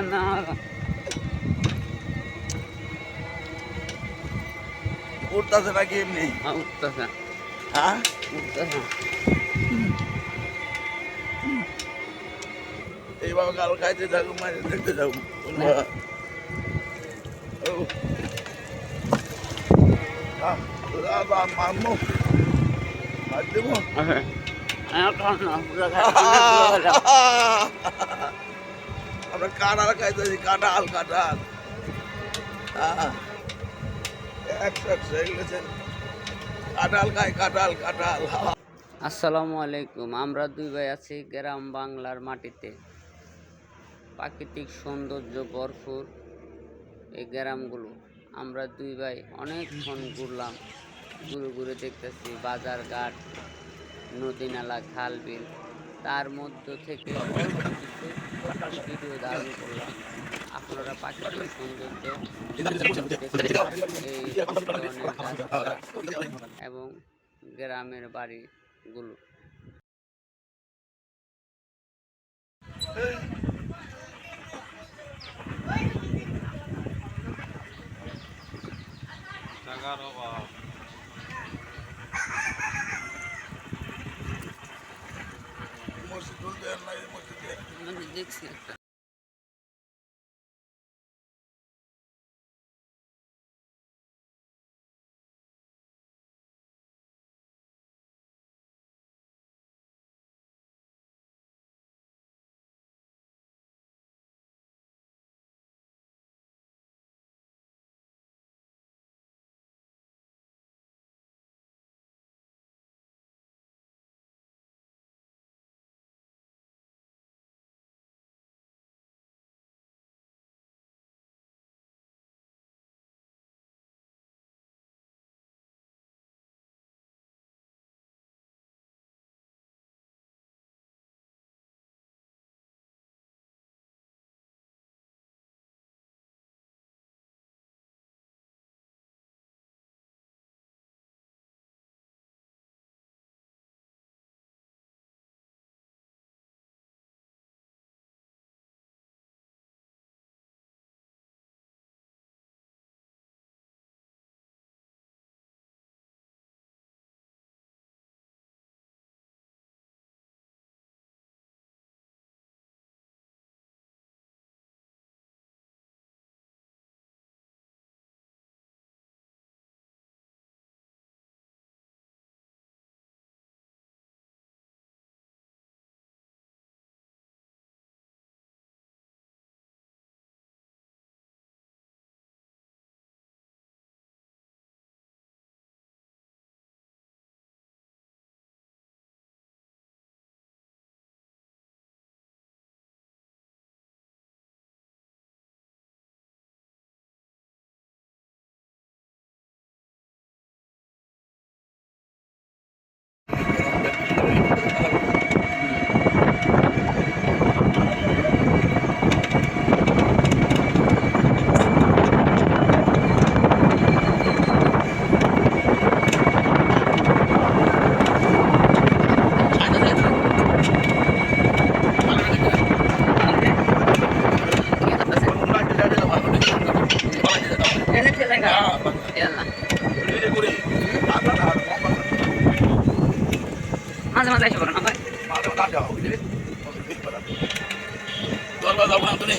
কেন উঠতেছে নাকি এমনি উঠতেছে হ্যাঁ উঠতেছে এইভাবে কাল খাইতে থাকুক মাঝে দেখতে যাবো মারমো মার দেবো এখন না পুরো আমরা কাঁঠাল খাইতেছি, কাঁঠাল কাঁঠাল। কাঁঠাল খাই, কাঁঠাল কাঁঠাল। আসসালামু আলাইকুম, আমরা দুই ভাই আছি গ্রাম বাংলার মাটিতে। প্রাকৃতিক সৌন্দর্য ভরপুর এই গ্রামগুলো। আমরা দুই ভাই অনেকক্ষণ ঘুরলাম, ঘুরে ঘুরে দেখতেছি বাজার ঘাট নদী নালা খাল বিল। তার মধ্য থেকে অল্প কিছু ভিডিও ধারণ করলাম আপনারা প্রাকৃতিক সৌন্দর্য এই এবং গ্রামের বাড়িগুলো। মসজিদ geleceksin. দরবার যাব না তুমি